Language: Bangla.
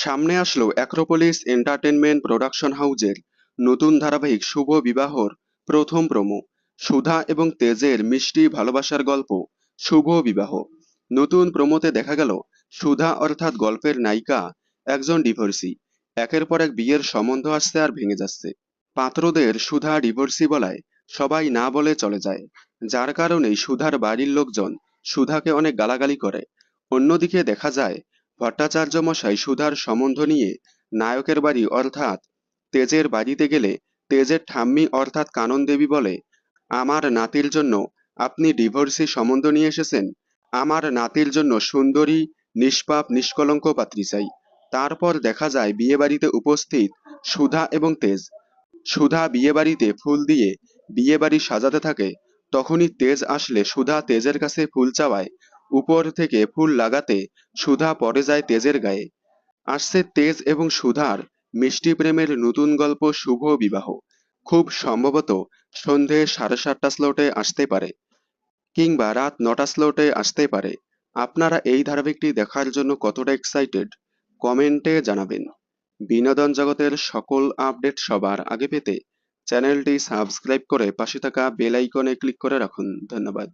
সামনে আসলো অ্যাক্রোপলিস এন্টারটেনমেন্ট প্রোডাকশন হাউজের নতুন ধারাবাহিক শুভ বিবাহর প্রথম প্রোমো সুধা এবং তেজের মিষ্টি ভালোবাসার গল্প, শুভ বিবাহ। নতুন প্রোমোতে দেখা গেল সুধা অর্থাৎ গল্পের নায়িকা একজন ডিভোর্সি একের পর এক বিয়ের সম্বন্ধ আসছে আর ভেঙে যাচ্ছে। পাত্রদের সুধা ডিভোর্সি বলায় সবাই না বলে চলে যায়। যার কারণেই সুধার বাড়ির লোকজন সুধাকে অনেক গালাগালি করে। অন্যদিকে দেখা যায় ভট্টাচার্য মশাই সুধার সম্বন্ধ নিয়ে নায়কের বাড়ি অর্থাৎ তেজের বাড়িতে গেলে তেজের ঠাম্মি অর্থাৎ কানন দেবী বলে, আমার নাতির জন্য আপনি ডিভোর্সি সম্বন্ধ নিয়ে এসেছেন। আমার নাতির জন্য সুন্দরী, নিষ্পাপ, নিষ্কলঙ্ক পাত্রী চাই। তারপর দেখা যায় বিয়েবাড়িতে উপস্থিত সুধা এবং তেজ। সুধা বিয়েবাড়িতে ফুল দিয়ে বিয়েবাড়ি সাজাতে থাকে। তখনই তেজ আসলে সুধা তেজের কাছে ফুল চাওয়ায় উপর থেকে ফুল লাগাতে সুধা পড়ে যায় তেজের গায়ে। আসছে তেজ এবং সুধার মিষ্টি প্রেমের নতুন গল্প শুভ বিবাহ। খুব সম্ভবত সন্ধে সাড়ে সাতটা স্লোটে আসতে পারে, কিংবা রাত নটা স্লোটে আসতে পারে। আপনারা এই ধারাবাহিকটি দেখার জন্য কতটা এক্সাইটেড কমেন্টে জানাবেন। বিনোদন জগতের সকল আপডেট সবার আগে পেতে চ্যানেলটি সাবস্ক্রাইব করে পাশে থাকা বেল আইকনে ক্লিক করে রাখুন। ধন্যবাদ।